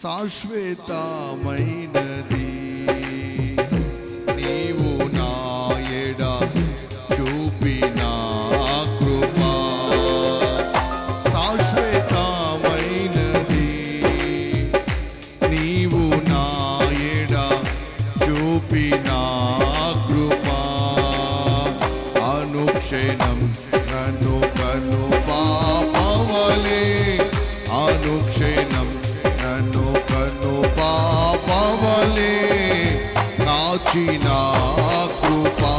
శాశ్వతమైనది. కాచిన కృపా.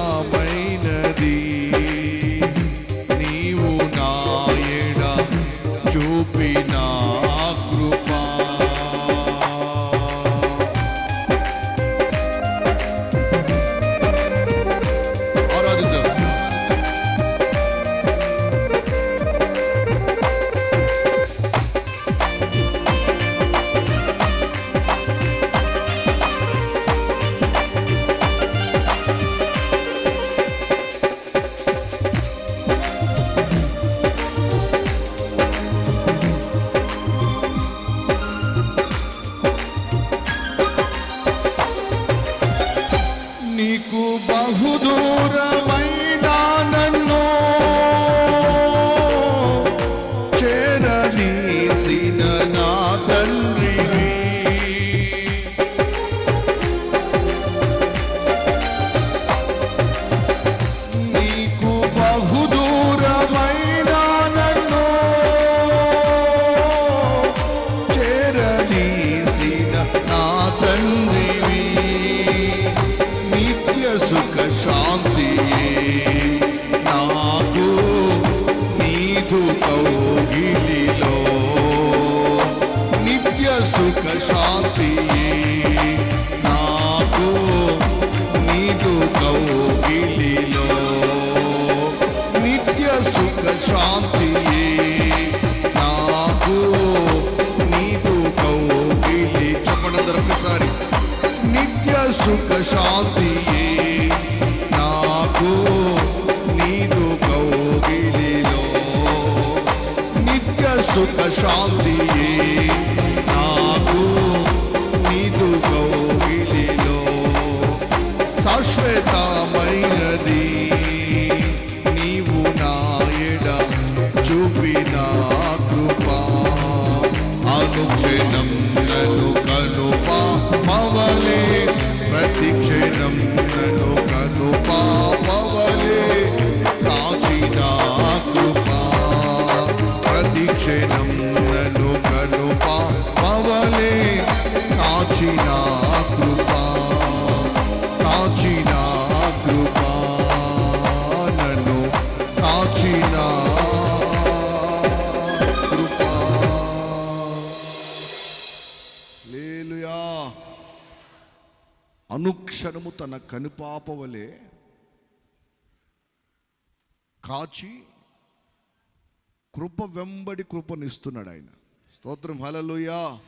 శాశ్వతమైనది నీవు నాయడ చూపిన నీకు బహుదూరమైన శాంతియే నాకు నీదు కౌగిలిలో. నిత్య సుఖ శాంతియే నాకు నీదు కౌగిలిలో. నిత్య సుఖ శాంతియే నాకు నీదు కౌగిలి చెప్పండి అందరూ నిత్య సుఖ శాంతియే సుఖ శాంతియే నాకు నీదు కౌగిలిలో శాశ్వతమైనది. నీవు నాయడ చూపిన కృపా. అనుక్షణం నను కనుపా. పవలే ప్రతిక్షణం నను ప్రతిక్షణం నను కను పాపవలే కాచిన కృపా కాచిన కృపా కాచిన కృపా. లేలుయా అనుక్షణము తన కనుపాపవలే కాచి కృప వెంబడి కృపనిస్తున్నాడు ఆయన. స్తోత్రం. హలలుయా